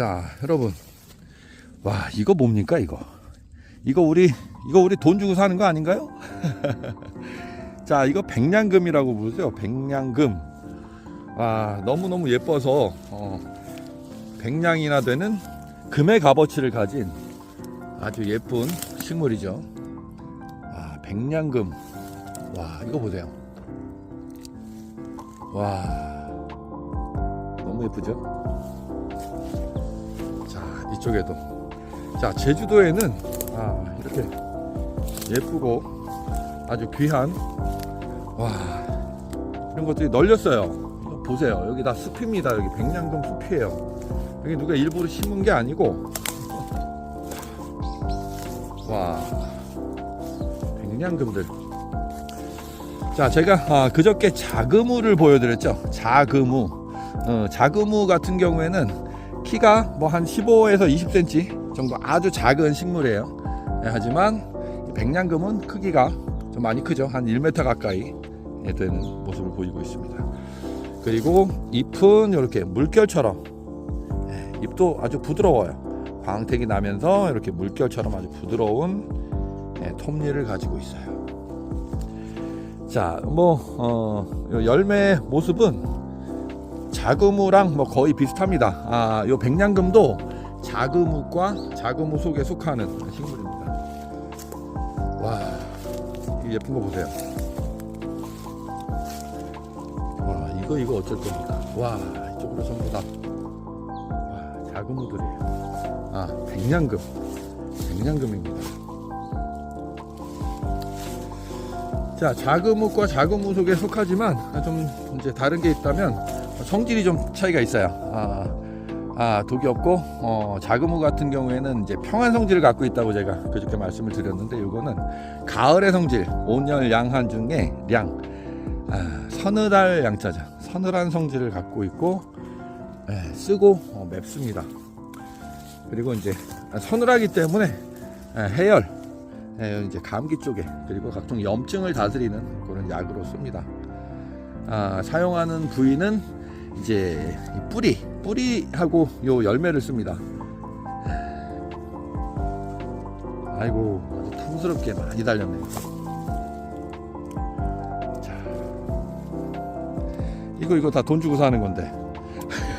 자, 여러분. 와, 이거 뭡니까, 이거? 이거 우리, 이거 우리 돈 주고 사는 거 아닌가요? 자, 이거 백냥금이라고 부르죠. 백냥금. 와, 너무너무 예뻐서, 어, 백냥이나 되는 금의 값어치를 가진 아주 예쁜 식물이죠. 와, 백냥금. 와, 이거 보세요. 와, 너무 예쁘죠? 자, 이쪽에도. 자, 제주도에는 아, 이렇게 예쁘고 아주 귀한 와 이런 것들이 널렸어요. 보세요. 여기 다 숲입니다. 여기 백냥금 숲이에요. 여기 누가 일부러 심은 게 아니고 와 백냥금들. 자, 제가 아, 그저께 자그무를 보여드렸죠. 자그무. 어, 자그무 같은 경우에는 키가 뭐 한 15에서 20cm 정도 아주 작은 식물이에요. 예, 하지만 이 백냥금은 크기가 좀 많이 크죠. 한 1m 가까이 예, 되는 모습을 보이고 있습니다. 그리고 잎은 이렇게 물결처럼 예, 잎도 아주 부드러워요. 광택이 나면서 이렇게 물결처럼 아주 부드러운 예, 톱니를 가지고 있어요. 자, 뭐 어, 요 열매 모습은 자그무랑 뭐 거의 비슷합니다. 아, 요 백냥금도 자그무과 자그무 속에 속하는 식물입니다. 와, 이 예쁜 거 보세요. 와, 이거 이거 어쩔 겁니까? 와, 이쪽으로 전부 다 와, 자그무들이에요. 아, 백냥금, 백냥금입니다. 자, 자그무과 자그무 속에 속하지만 좀 이제 다른 게 있다면 성질이 좀 차이가 있어요. 아, 아 독이 없고 어, 자그무 같은 경우에는 이제 평안 성질을 갖고 있다고 제가 그저께 말씀을 드렸는데 이거는 가을의 성질 온열 양한 중에 량 아, 서늘할 양자자 서늘한 성질을 갖고 있고 예, 쓰고 어, 맵습니다. 그리고 이제 서늘하기 때문에 예, 해열 예, 이제 감기 쪽에 그리고 각종 염증을 다스리는 그런 약으로 씁니다. 아, 사용하는 부위는 이제 이 뿌리, 뿌리하고 요 열매를 씁니다. 아이고 아주 탐스럽게 많이 달렸네요. 자, 이거 이거 다 돈 주고 사는 건데.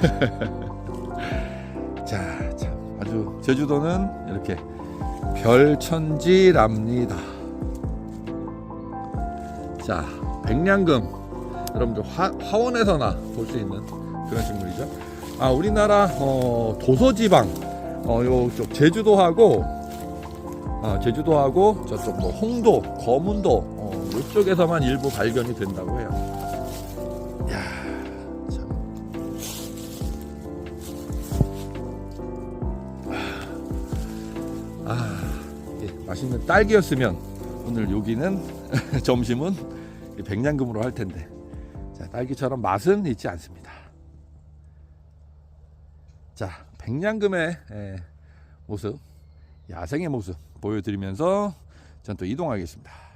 자, 참 아주 제주도는 이렇게 별천지랍니다. 자, 백냥금. 여러분들 화, 화원에서나 볼 수 있는 그런 식물이죠. 아, 우리나라 어, 도서지방 어, 요쪽 제주도하고 아, 제주도하고 저쪽 뭐 홍도, 거문도 어, 이쪽에서만 일부 발견이 된다고 해요. 야, 참. 아, 예, 맛있는 딸기였으면 오늘 여기는 점심은 이 백냥금으로 할 텐데 자, 딸기처럼 맛은 있지 않습니다. 자, 백냥금의 에, 모습, 야생의 모습 보여드리면서 전 또 이동하겠습니다.